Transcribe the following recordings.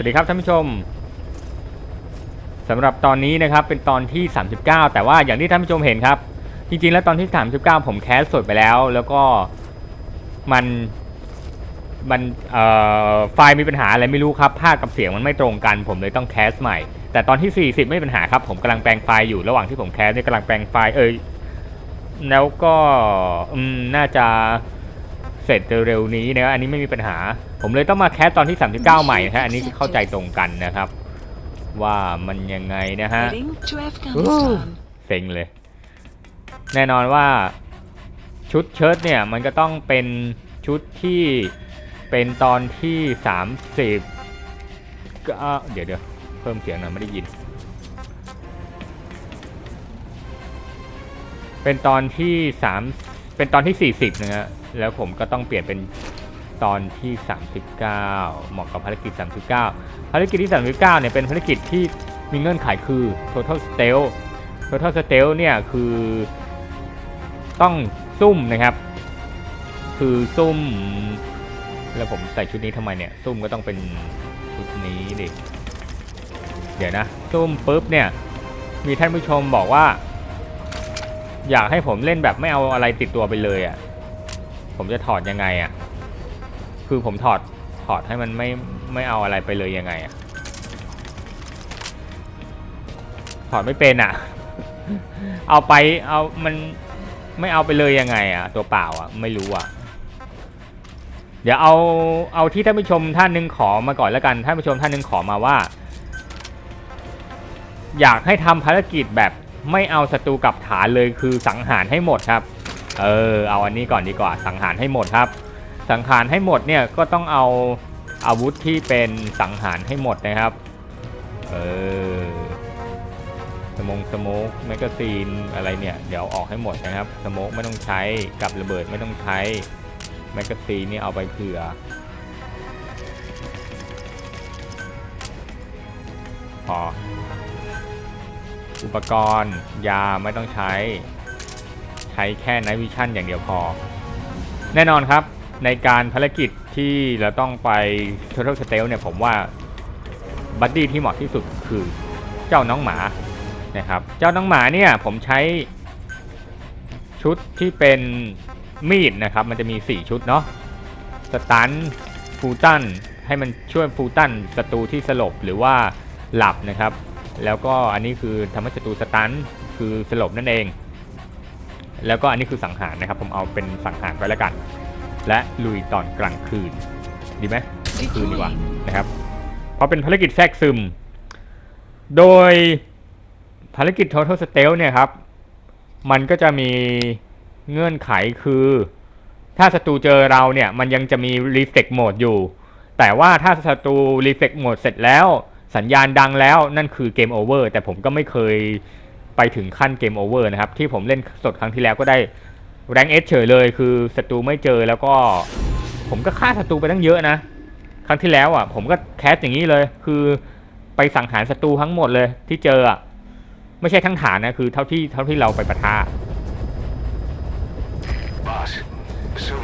วัสดีครับท่านผู้ชมสำหรับตอนนี้นะครับเป็นตอนที่ 39 แต่ว่าอย่างที่ท่านผู้ชมเห็นครับ จริงๆ แล้วตอนที่ 39 ผมแคสสดไปแล้ว แล้วก็มันมันไฟล์มีปัญหาอะไรไม่รู้ครับภาพกับเสียงมันไม่ตรงกัน ผมเลยต้องแคสใหม่ แต่ตอนที่ 40 ไม่มีปัญหาครับผมกำลังแปลงไฟล์อยู่ระหว่างที่ผมแคสเนี่ยกำลังแปลงไฟล์เอยแล้วก็น่าจะ เสร็จเร็วๆนี้นะครับอันนี้ไม่มีปัญหา ผมเลยต้องมาแคสตอนที่ 39 ใหม่นะฮะ อันนี้เข้าใจตรงกันนะครับ ว่ามันยังไงนะฮะ Heading to Afghanistan. เซ็งเลย แน่นอนว่าชุดเชิ้ตเนี่ย มันก็ต้องเป็นชุดที่เป็นตอนที่ 30ก็อะเดี๋ยวเดี๋ยวเพิ่มเสียงหน่อยไม่ได้ยิน เป็นตอนที่3เป็นตอนที่ 40นะฮะ แล้วผมก็ต้องเปลี่ยนเป็นตอนที่ 39 เหมาะกับภารกิจ 39 ภารกิจที่ 39 เนี่ยเป็นภารกิจที่มีเงื่อนไขคือ total stealth total stealth เนี่ยคือต้องซุ่มนะครับ คือซุ่ม แล้วผมใส่ชุดนี้ทำไมเนี่ย ซุ่มก็ต้องเป็นชุดนี้ดิ เดี๋ยวนะ ซุ่มปุ๊บเนี่ย มีท่านผู้ชมบอกว่า อยากให้ผมเล่นแบบไม่เอาอะไรติดตัวไปเลยอะ่ะ ผมจะถอดยังไงอะ่ะ คือผมถอดถอดให้มันไม่ไม่เอาอะไรไปเลยยังไงอะ่ะ ถอดไม่เป็นอะ เอาไปเอามันไม่เอาไปเลยยังไงอะ ตัวเปล่าอะไม่รู้อะ เดี๋ยวเอาเอาที่ท่านผู้ชมท่านหนึ่งขอมาก่อนแล้วกันท่านผู้ชมท่านหนึ่งขอมาว่า อยากให้ทำภารกิจแบบไม่เอาศัตรูกลับฐานเลยคือสังหารให้หมดครับ เออเอาอันนี้ก่อนดีกว่าสังหารให้หมดครับ สังหารให้หมดเนี่ยก็ต้องเอาอาวุธที่เป็นสังหารให้หมดนะครับเออสมงสโมกแมกกาซีนอะไรเนี่ยเดี๋ยวออกให้หมดนะครับสโมกไม่ต้องใช้กับระเบิดไม่ต้องใช้แมกกาซีนนี่เอาไปเผื่อพออุปกรณ์ยาไม่ต้องใช้ ใช้แค่ไนวิชั่นอย่างเดียวพอ แน่นอนครับในการภารกิจที่เราต้องไป Total s t e l เนี่ยผมว่าบัดดี้ที่เหมาะที่สุดคือเจ้าน้องหมานะครับเจ้าน้องหมาเนี่ยผมใช้ชุดที่เป็นมีดนะครับ มันจะมี 4 ชุดเนาะสตันฟูตันให้มันช่วยฟูตันศัตรูที่สลบหรือว่าหลับนะครับ แล้วก็อันนี้คือทำให้ศัตรูสตันคือสลบนั่นเอง แล้วก็อันนี้คือสังหารนะครับ ผมเอาเป็นสังหารไปแล้วกัน และลุยตอนกลางคืน ดีไหมคืนดีกว่านะครับ เพราะเป็นภารกิจแทรกซึม โดยภารกิจ Total Stealth เนี่ยครับ มันก็จะมีเงื่อนไขคือ ถ้าศัตรูเจอเราเนี่ย มันยังจะมี Reflect Mode อยู่ แต่ว่าถ้าศัตรู Reflect Mode เสร็จแล้ว สัญญาณดังแล้วนั่นคือเกมโอเวอร์แต่ผมก็ไม่เคย ไปถึงขั้นเกมโอเวอร์นะครับ ที่ผมเล่นสดครั้งที่แล้วก็ได้แรงเอสเฉยเลยคือศัตรูไม่เจอแล้วก็ผมก็ฆ่าศัตรูไปตั้งเยอะนะ ครั้งที่แล้วอะ ผมก็แคสอย่างนี้เลย คือไปสังหารศัตรูทั้งหมดเลย ที่เจออะไม่ใช่ทั้งฐานนะคือเท่าที่เท่าที่เราไปปะทะ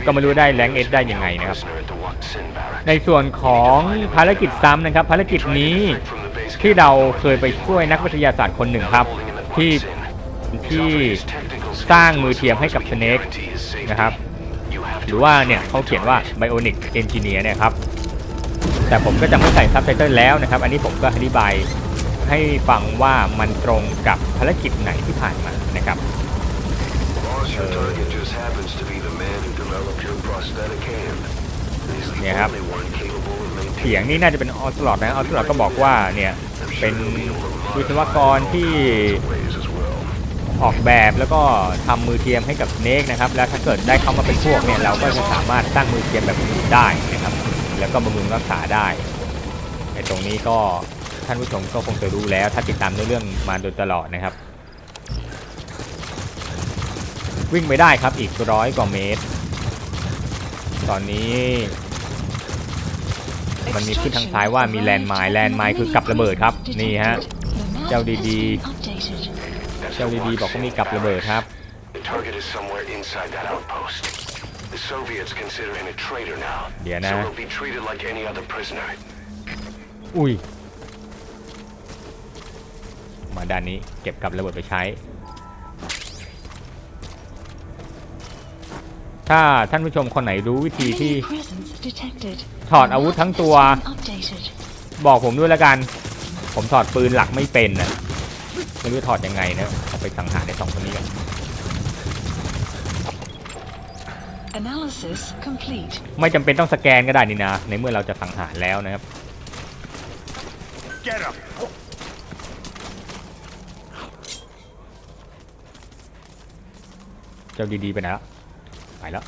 ก็ไม่รู้ได้แรงเอสได้ยังไงนะครับ ในส่วนของภารกิจซ้ำนะครับ ภารกิจนี้ที่เราเคยไปช่วยนักวิทยาศาสตร์คนหนึ่งครับ ที่ที่สร้างมือเทียมให้กับสเนกนะครับ หรือว่าเนี่ยเขาเขียนว่า Bionic Engineer เนี่ยครับ แต่ผมก็จะไม่ใส่ซับไตเติลแล้วนะครับ อันนี้ผมก็อธิบายให้ฟังว่ามันตรงกับภารกิจไหนที่ผ่านมานะครับ Boss, your target just happens to be the man who developed your prosthetic hand. He's the Yeah. only one capable of เสียง maintaining นี่น่าจะเป็นออสลอดนะออสลอดก็บอกว่าเนี่ยเป็นวิศวกรที่ ways as well. ออกแบบแล้วก็ทำมือเทียมให้กับเนกนะครับ แล้วถ้าเกิดได้เข้ามาเป็นพวกเนี่ยเราก็จะสามารถสร้างมือเทียมแบบอื่นได้นะครับ แล้วก็บำรุงรักษาได้ในตรงนี้ก็ท่านผู้ชมก็คงจะรู้แล้ว ถ้าติดตามเรื่องมาโดยตลอดนะครับ วิ่งไปได้ครับอีกร้อยกว่าเมตร ตอนนี้ มันมีขึ้นทางซ้ายว่ามีแลนด์ไมล์แลนด์ไมล์คือกับระเบิดครับ นี่ฮะ เจ้าดี That's เจ้า the ดี watch ๆบอกว่ามี saying, กับระเบิด Alex. ครับ The target is somewhere inside that outpost. The Soviets consider him a traitor now, Yeah, so nah. he'll be treated like any other prisoner. อุ้ย มาด้านนี้เก็บกับระเบิดไปใช้ ถ้าท่านผู้ชมคนไหนรู้วิธีที่ Enemy presence detected. ถอดอาวุธทั้งตัว Map has been updated. บอกผมด้วยแล้วกัน ผมถอดปืนหลักไม่เป็นนะ ไม่รู้จะถอดยังไงนะเอาไปสังหารในสองคนนี้กัน Analysis complete. ไม่จำเป็นต้องสแกนก็ได้นี่นะ ในเมื่อเราจะสังหารแล้วนะครับ Get him! เจ้าดีๆไปไหนละไปแล้ว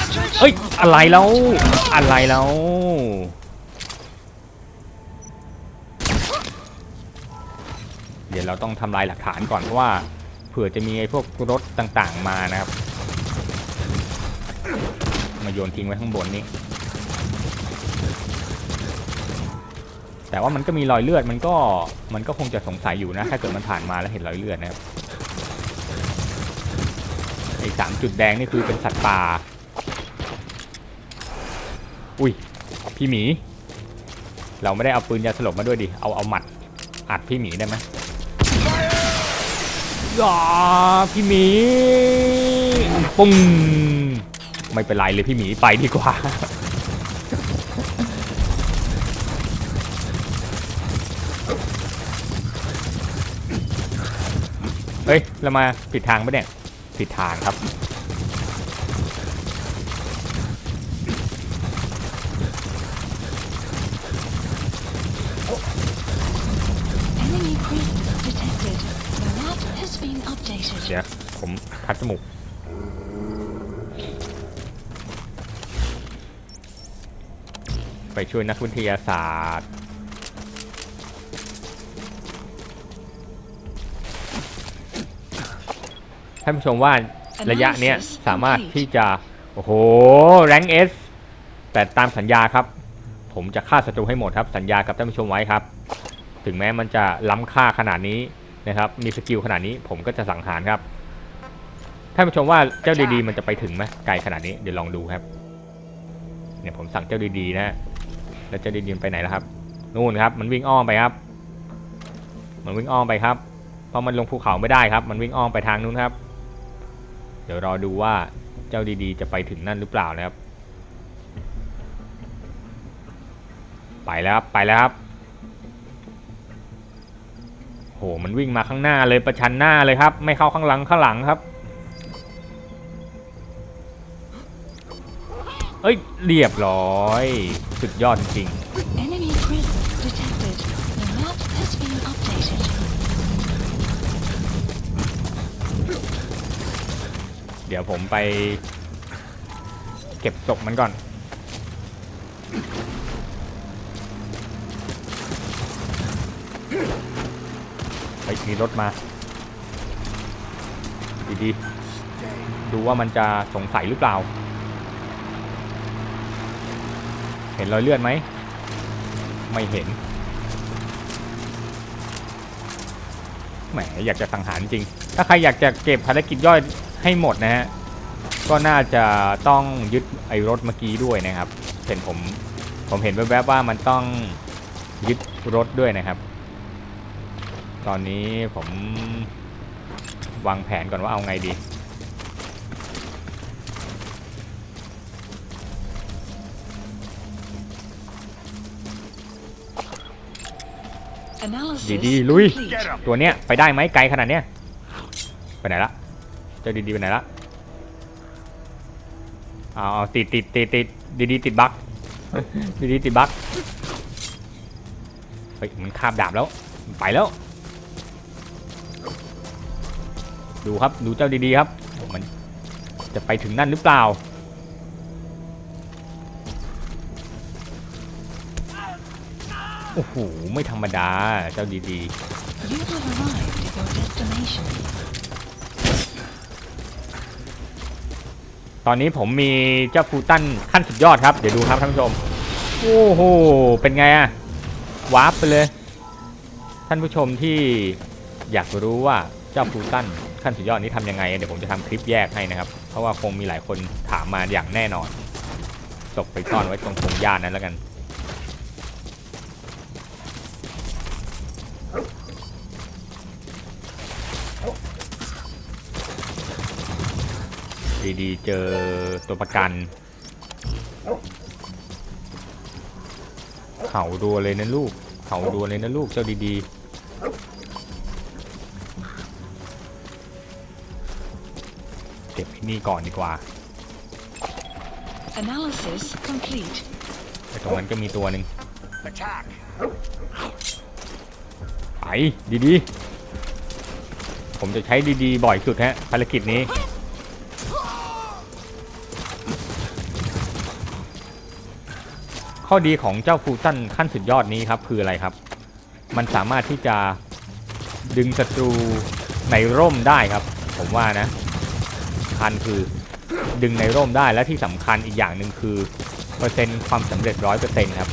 Extraction เอ้ย อะไรแล้ว อะไรแล้ว เดี๋ยวเราต้องทำลายหลักฐานก่อนเพราะว่าเผื่อจะมีไอ้พวกรถต่างๆมานะครับ มาโยนทิ้งไว้ข้างบนนี้แต่ว่ามันก็มีรอยเลือดมันก็มันก็คงจะสงสัยอยู่นะ ถ้าเกิดมันผ่านมาแล้วเห็นรอยเลือดนะครับไอ้สามจุดแดงนี่คือเป็นสัตว์ป่า อุ้ยพี่หมี เราไม่ได้เอาปืนยาสลบมาด้วยดิ เอาเอาหมัดอัดพี่หมีได้ไหม อย่าพี่หมีปุ้งไม่เป็นไรเลยพี่หมีไปดีกว่า เฮ้ยเรามาผิดทางปะเนี่ยผิดทางครับ เดี๋ยวผมคัดจมูกไปช่วยนักวิทยาศาสตร์ท่านผู้ชมว่าระยะเนี้ยสามารถที่จะ โอ้โห แรงเอสแต่ตามสัญญาครับ ผมจะฆ่าศัตรูให้หมดครับ สัญญากับท่านผู้ชมไว้ครับ ถึงแม้มันจะล้ำค่าขนาดนี้ นะครับมีสกิลขนาดนี้ผมก็จะสังหารครับท่านผู้ชมว่าเจ้าดีๆมันจะไปถึงไหมไกลขนาดนี้เดี๋ยวลองดูครับเนี่ยผมสั่งเจ้าดีๆนะแล้วเจ้าดีๆไปไหนแล้วครับนู่นครับ มันวิ่งอ้อมไปครับ มันวิ่งอ้อมไปครับเพราะมันลงภูเขาไม่ได้ครับ มันวิ่งอ้อมไปทางนู้นครับ เดี๋ยวรอดูว่าเจ้าดีๆ จะไปถึงนั่นหรือเปล่านะครับ ไปแล้วครับไปแล้วครับ โหมันวิ่งมาข้างหน้าเลยประชันหน้าเลยครับ ไม่เข้าข้างหลังข้างหลังครับเอ้ยเรียบร้อยสุดยอดจริง Enemy presence detected. The map has been updated. เดี๋ยวผมไป เก็บศพมันก่อน เฮ้ยมีรถมา ดีๆ ดูว่ามันจะสงสัยหรือเปล่า เห็นรอยเลือดไหม ไม่เห็น แหมอยากจะสังหารจริง ถ้าใครอยากจะเก็บภารกิจย่อยให้หมดนะฮะ ก็น่าจะต้องยึดไอ้รถเมื่อกี้ด้วยนะครับ เห็นผม ผมเห็นแวบๆว่ามันต้องยึดรถด้วยนะครับ ตอนนี้ผมวางแผนก่อนว่าเอาไงดี Analysis ดีๆลุย complete. Get him! ตัวเนี้ยไปได้ไหมไกลขนาดเนี้ยไปไหนละเจ้าดีๆไปไหนละเอาเอาติดติดติดติดดีๆติดบั๊กดีๆติดบั๊กเฮ้ยมันคาบดาบแล้วมันไปแล้ว ดูครับดูเจ้าดีๆครับ มันจะไปถึงนั่นหรือเปล่า โอ้โห ไม่ธรรมดาเจ้าดี You have arrived at your destination. ๆตอนนี้ผมมีเจ้าฟูตันขั้นสุดยอดครับ เดี๋ยวดูครับท่านผู้ชม โอ้โห เป็นไงอะวาร์ปไปเลย ท่านผู้ชมที่อยากรู้ว่าเจ้าฟูตัน ขั้นสุดยอดนี้ทำยังไง เดี๋ยวผมจะทำคลิปแยกให้นะครับ เพราะว่าคงมีหลายคนถามมาอย่างแน่นอนสศพไปซ่อนไว้ตรงพงหญ้านั้นแล้วกัน ดีๆ เจอตัวประกัน เข่าดัวเลยนะลูก เข่าดัวเลยนะลูก เจ้าดีๆ ก็บไอ้นี่ก่อนดีกว่า Analysis complete. ไอ้ตรงนั้นก็มีตัวหนึ่งไปดีๆ ผมจะใช้ดีๆ บ่อยสุดฮะภารกิจนี้ ข้อดีของเจ้าฟูตันขั้นสุดยอดนี้ครับ คืออะไรครับ มันสามารถที่จะดึงศัตรูในร่มได้ครับ ผมว่านะสำ คัญคือดึงในร่มได้และที่สำคัญอีกอย่างหนึ่งคือเปอร์เซ็นต์ความสำเร็จร้อยเปอร์เซ็นต์ครับ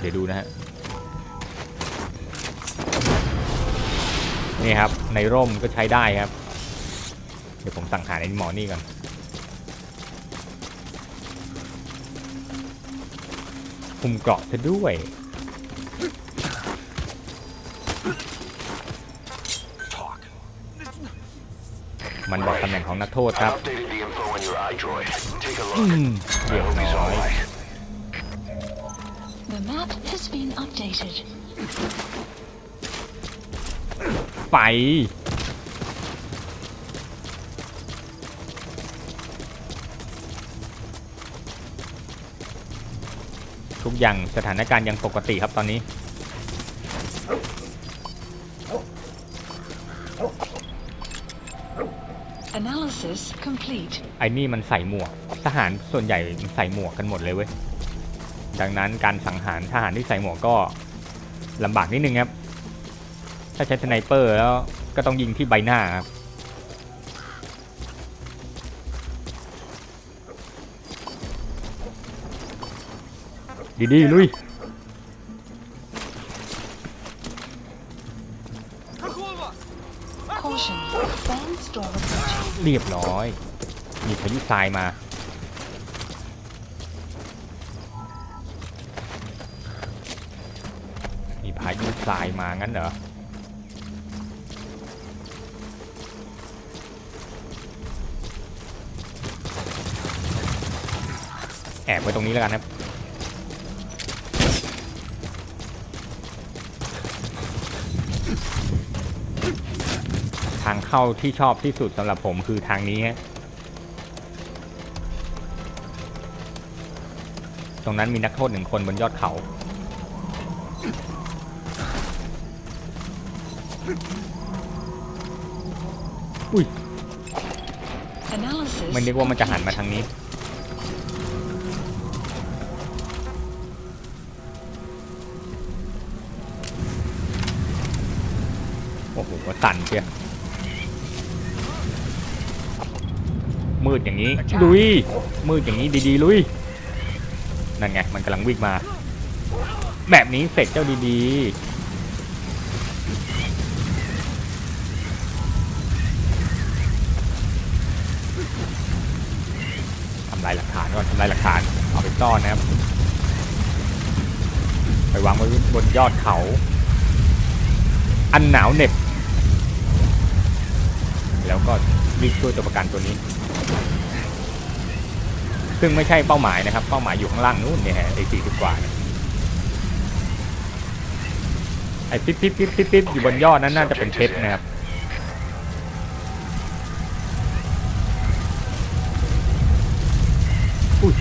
เดี๋ยวดูนะฮะนี่ครับในร่มก็ใช้ได้ครับ เดี๋ยวผมสั่งหาไอ้หมอนี่ก่อนคุมเกราะซะด้วย มันบอกตำแหน่งของนักโทษ I ครับ updated the info on your iDroid. Take a อื look. ม I เรียบ hope he's ร้อย alright. The map has been updated. ไปทุกอย่างสถานการณ์ยังปกติครับตอนนี้ Analysis complete. ไอ้นี่มันใส่หมวก ทหารส่วนใหญ่มันใส่หมวกกันหมดเลยเว้ย ดังนั้นการสังหารทหารที่ใส่หมวกก็ลำบากนิดนึงครับ ถ้าใช้สไนเปอร์แล้วก็ต้องยิงที่ใบหน้าครับดีๆลุย เรียบร้อย มีพายุทรายมา มีพายุทรายมางั้นเหรอแอบไว้ตรงนี้แล้วกันครับ ทางเข้าที่ชอบที่สุดสำหรับผมคือทางนี้ฮะตรงนั้นมีนักโทษหนึ่งคนบนยอดเขา อุ้ย Analysis. ไม่นึกว่ามันจะหันมา complete. ทางนี้โอ้โหสั่นเชียว มืดอย่างนี้ลุยมืดอย่างนี้ดีๆลุยนั่นไงมันกำลังวิ่งมา แบบนี้เสร็จเจ้าดีๆทำลายหลักฐานก่อนทำลายหลักฐานเอาไปซ่อนนะครับไปวางไว้บนยอดเขา อันหนาวเหน็บแล้วก็รีบช่วยตัวประกันตัวนี้ ซึ่งไม่ใช่เป้าหมายนะครับ เป้าหมายอยู่ข้างล่างนู้นเนี่ยฮะไอ้สี่สิบกว่าเนี่ยไอ้ปิ๊บปิ๊บปิ๊บปิ๊บปิ๊บอยู่บนยอดนั้นน่าจะเป็นเพชรนะครับอุ้ย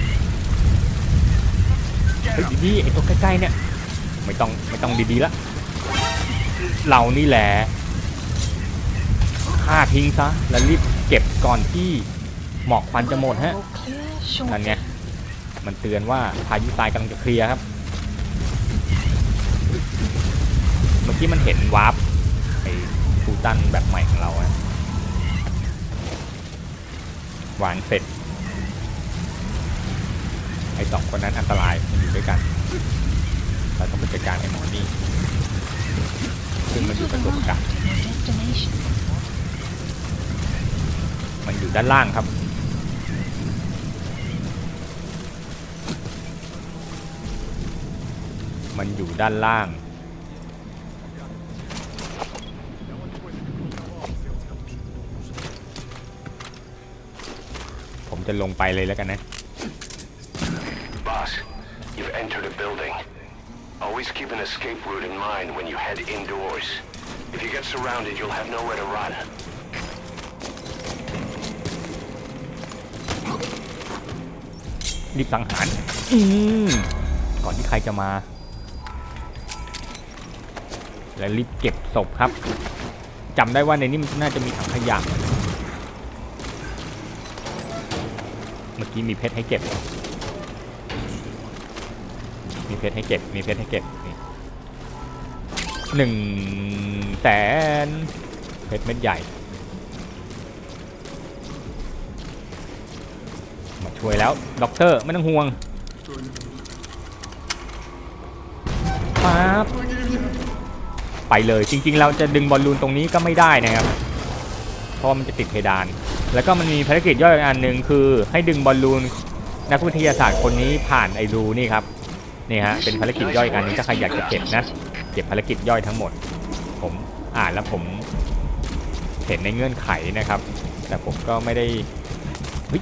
เฮ้ยดีๆไอ้ตัวใกล้ๆเนี่ยไม่ต้องไม่ต้องดีๆละเรานี่แหละฆ่าทิ้งซะแล้วรีบเก็บก่อนที่ หมอกควันจะหมดฮะนั่น shortly. ไงมันเตือนว่าพายุทรายกำลังจะเคลียร์ครับ เมื่อกี้มันเห็นวาร์ปไอ้ฟูตันแบบใหม่ของเราอะวางเสร็จ ไอ้สองคนนั้นอันตรายมันอยู่ด้วยกันเราต้องไปจัดการไอ้หมอนี่ซึ่งมันอยู่บ the ตัวประกัน right of your destination. มันอยู่ด้านล่างครับ มันอยู่ด้านล่าง ผมจะลงไปเลยแล้วกันนะ Boss, you've entered a building. Always keep an escape route in mind when you head indoors. If you get surrounded, you'll have nowhere to run. รีบสังหารอืมก่อนที่ใครจะมา และรีบเก็บศพครับจำได้ว่าในนี้มันน่าจะมีถังขยะเมื่อกี้มีเพชรให้เก็บ มีเพชรให้เก็บ มีเพชรให้เก็บนี่หนึ่งแสนเพชรเม็ดใหญ่ มาช่วยแล้ว ด็อกเตอร์ไม่ต้องห่วงปั๊บ ไปเลยจริงๆ เราจะดึงบอลลูนตรงนี้ก็ไม่ได้นะครับ เพราะมันจะติดเพดาน แล้วก็มันมีภารกิจย่อยอีกอันหนึ่งคือ ให้ดึงบอลลูนนักวิทยาศาสตร์คนนี้ผ่านไอรูนี่ครับนี่ฮะเป็นภารกิจย่อยอีกอันนึงถ้าใครอยากจะเก็บนะเก็บภารกิจย่อยทั้งหมด ผมอ่านแล้วผมเห็นในเงื่อนไขนะครับ แต่ผมก็ไม่ได้เฮ้ย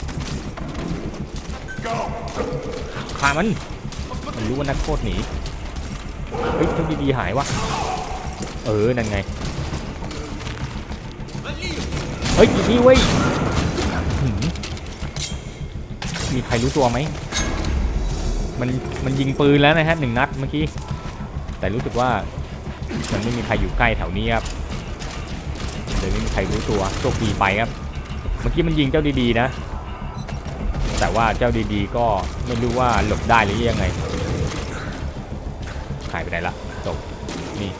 ฆ่ามันมันรู้ว่านักโทษหนีเฮ้ยทำดีๆหายวะ เออ นั่นไง เฮ้ยนี่เว้ยมีใครรู้ตัวไหม มัน มันยิงปืนแล้วนะฮะหนึ่งนัดเมื่อกี้ แต่รู้สึกว่า มันไม่มีใครอยู่ใกล้แถวนี้ครับเลยไม่มีใครรู้ตัวโชคดีไปครับ เมื่อกี้มันยิงเจ้าดีๆนะ แต่ว่าเจ้าดีๆก็ไม่รู้ว่าหลบได้หรือยังไงหายไปไหนละจบนี่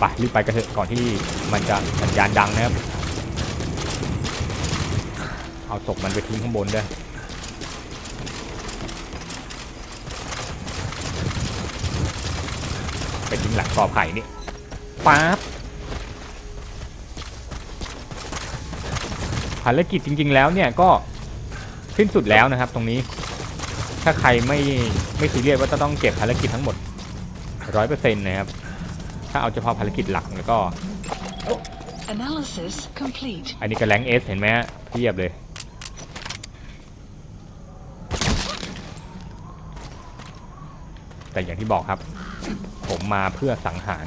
ไปรีบไปกันเถอะก่อนที่มันจะสัญญาณดังนะครับ เอาศพมันไปทิ้งข้างบนด้วยไปทิ้งหลังกอไผ่นี่ป๊าบภารกิจจริง ๆ แล้วเนี่ยก็สิ้นสุดแล้วนะครับ ตรงนี้ ถ้าใครไม่ไม่ซีเรียสว่าจะต้องเก็บภารกิจทั้งหมดร้อยเปอร์เซ็นต์นะครับ ถ้าเอาเฉพาะภารกิจหลักแล้วก็ Analysis complete. อันนี้ก็แรงเอสเห็นไหมฮะเทียบเลย แต่อย่างที่บอกครับ ผมมาเพื่อสังหาร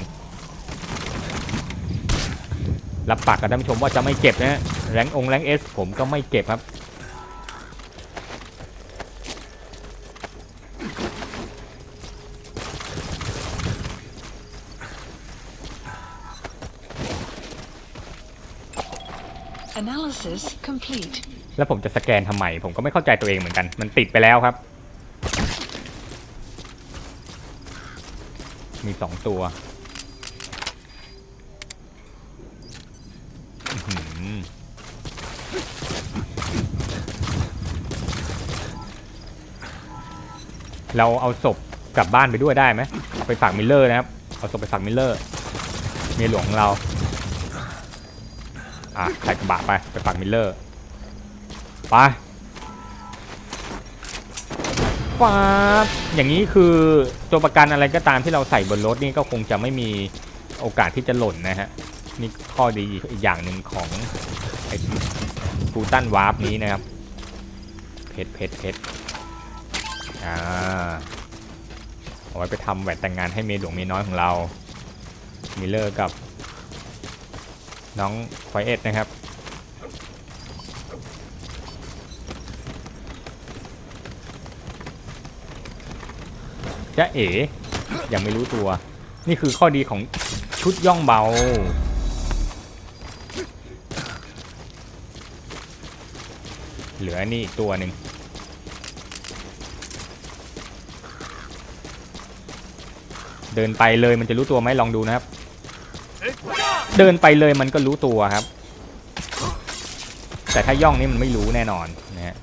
รับปากกับท่านผู้ชมว่าจะไม่เก็บนะฮะแรงองค์แรงเอสผมก็ไม่เก็บครับ Analysis complete. แล้วผมจะสแกนทำไม ผมก็ไม่เข้าใจตัวเองเหมือนกัน มันติดไปแล้วครับ มีสองตัวเราเอาศพกลับบ้านไปด้วยได้ไหมเอาไปฝากมิลเลอร์นะครับ เอาศพไปฝากมิลเลอร์เมียหลวงของเรา อะใส่กระบะไป ไปฝากมิลเลอร์ ไปฟาบอย่างนี้คือตัวประกันอะไรก็ตามที่เราใส่บนรถนี่ก็คงจะไม่มีโอกาสที่จะหล่นนะฮะ นี่ข้อดีอีกอย่างหนึ่งของไอ้ฟูตันวาร์ปนี้นะครับ เพชรเพชรเพชรอ่าเอาไว้ไปทำแหวนแต่งงานให้เมียหลวงเมียน้อยของเรามิลเลอร์กับ น้องไฟเอ็ดนะครับ จะเอ๋ยังไม่รู้ตัว นี่คือข้อดีของชุดย่องเบา เหลือนี่อีกตัวหนึ่งเดินไปเลยมันจะรู้ตัวไหมลองดูนะครับ เดินไปเลยมันก็รู้ตัวครับ แต่ถ้าย่องนี่มันไม่รู้แน่นอนนะฮะ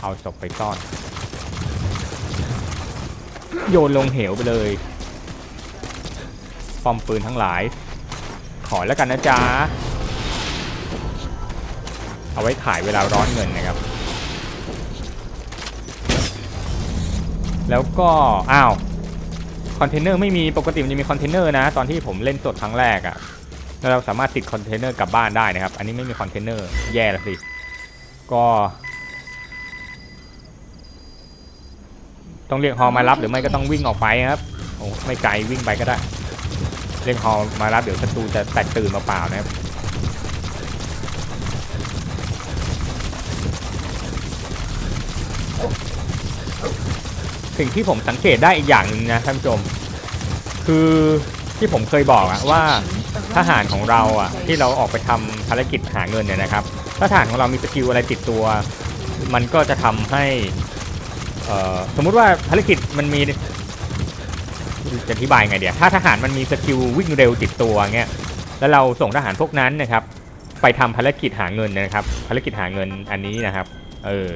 เอาศพไปซ่อน โยนลงเหวไปเลยป้อมปืนทั้งหลาย ขอแล้วกันนะจ๊ะ เอาไว้ขายเวลาร้อนเงินนะครับ แล้วก็ อ้าว อนเทนเนอร์ไม่มีปกติมันจะมีคอนเทนเนอร์นะ ตอนที่ผมเล่นสดครั้งแรกอะ่ะเราสามารถติดคอนเทนเนอร์กลับบ้านได้นะครับ อันนี้ไม่มีคอนเทนเนอร์แย่ละสิ ก็ต้องเรียกฮอมารับหรือไม่ก็ต้องวิ่งออกไปครับโอ้ไม่ไกลวิ่งไปก็ได้ เรียกฮอมารับเดี๋ยวศัตรูจะแตกตื่นมาเปล่านะครับ สิ่งที่ผมสังเกตได้อีกอย่างหนึ่งนะท่านผู้ชม คือที่ผมเคยบอกอะว่าทหารของเราอะที่เราออกไปทำภารกิจหาเงินเนี่ยนะครับถ้าทหารของเรามีสกิลอะไรติดตัว มันก็จะทำให้สมมุติว่าภารกิจมันมีจะอธิบายไงเดียวถ้าทหารมันมีสกิลวิ่งเร็วติดตัวเงี้ยแล้วเราส่งทหารพวกนั้นนะครับไปทำภารกิจหาเงินนะครับ ภารกิจหาเงินอันนี้นะครับ เออ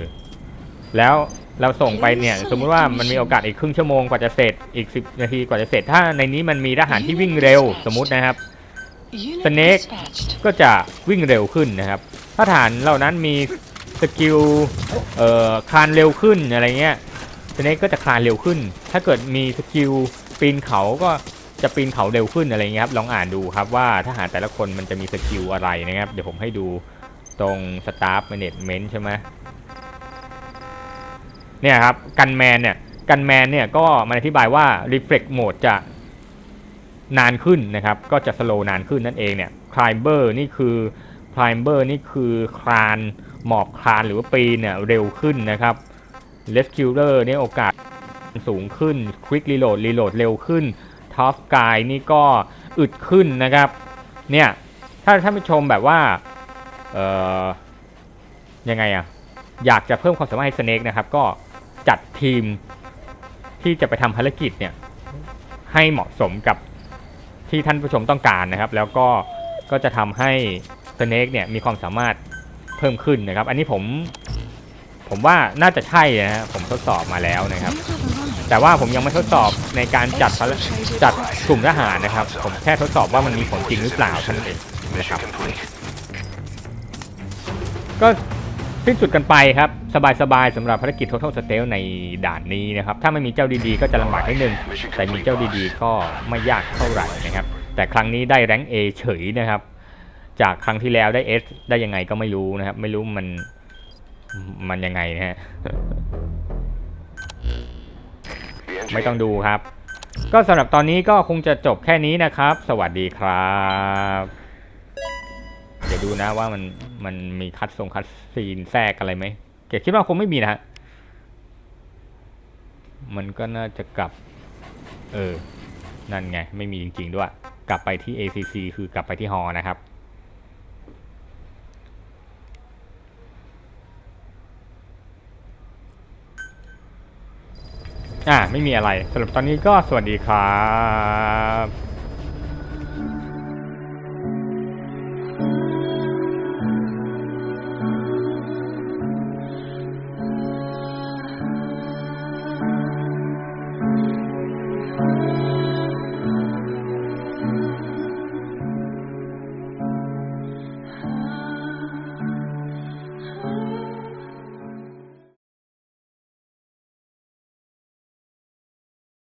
แล้ว เราส่งไปเนี่ยสมมุติว่ามันมีโอกาสอีกครึ่งชั่วโมงกว่าจะเสร็จอีก 10 นาทีกว่าจะเสร็จ ถ้าในนี้มันมีทหารที่วิ่งเร็วสมมุตินะครับ Unit Snake. dispatched. ก็จะวิ่งเร็วขึ้นนะครับ ถ้าฐานเหล่านั้นมีสกิลเอ่อคลานเร็วขึ้นอะไรเงี้ยสเนกก็จะคลานเร็วขึ้น ถ้าเกิดมีสกิลปีนเขาก็จะปีนเขาเร็วขึ้นอะไรเงี้ยครับลองอ่านดูครับว่าทหารแต่ละคนมันจะมีสกิลอะไรนะครับ เดี๋ยวผมให้ดูตรง Staff Management ใช่ไหม เนี่ยครับกันแมนเนี่ยกันแมนเนี่ยก็มันอธิบายว่า Reflect Mode จะนานขึ้นนะครับ ก็จะสโลนานขึ้นนั่นเองเนี่ยคล i เบอร์นี่คือคล i เบอร์นี่คือคลานหมอบคลานหรือว่าปีนเนี่ยเร็วขึ้นนะครับเลสคิวเลอร์เนี่ยโอกาสสูงขึ้นควิกรีโหลดรีโหลดเร็วขึ้นทอฟกายนี่ก็อึดขึ้นนะครับเนี่ยถ้าท่านผู้ชมแบบว่าเอ่อยังไงอะอยากจะเพิ่มความสามารถให้สเนกนะครับก็ จัดทีมที่จะไปทำภารกิจเนี่ยให้เหมาะสมกับที่ท่านผู้ชมต้องการนะครับ แล้วก็ก็จะทำให้สเนกเนี่ยมีความสามารถเพิ่มขึ้นนะครับ อันนี้ผมผมว่าน่าจะใช่นะฮะผมทดสอบมาแล้วนะครับ แต่ว่าผมยังไม่ทดสอบในการจัดภารจัดกลุ่มทหารนะครับ ผมแค่ทดสอบว่ามันมีผลจริงหรือเปล่าเท่านั้นเองนะครับ ก็ สิ้นสุดกันไปครับ สบายๆสำหรับภารกิจ Total Stealth ในด่านนี้นะครับ ถ้าไม่มีเจ้าดีๆ ก็จะลำบากนิดนึง แต่มีเจ้าดีๆ ก็ไม่ยากเท่าไหร่นะครับ แต่ครั้งนี้ได้แรงค์ A เฉยนะครับ จากครั้งที่แล้วได้ S ได้ยังไงก็ไม่รู้นะครับ ไม่รู้มันมันยังไงนะฮะ ไม่ต้องดูครับ ก็สำหรับตอนนี้ก็คงจะจบแค่นี้นะครับ สวัสดีครับ เดี๋ยวดูนะว่ามันมันมีคัดทรงคัดซีนแทรกอะไรไหมเกียรติคิดว่าคงไม่มีนะฮะมันก็น่าจะกลับ เออ นั่นไง ไม่มีจริง ๆ ด้วย กลับไปที่ ACC คือกลับไปที่ฮอนะครับ อ่า ไม่มีอะไรสำหรับตอนนี้ก็สวัสดีครับ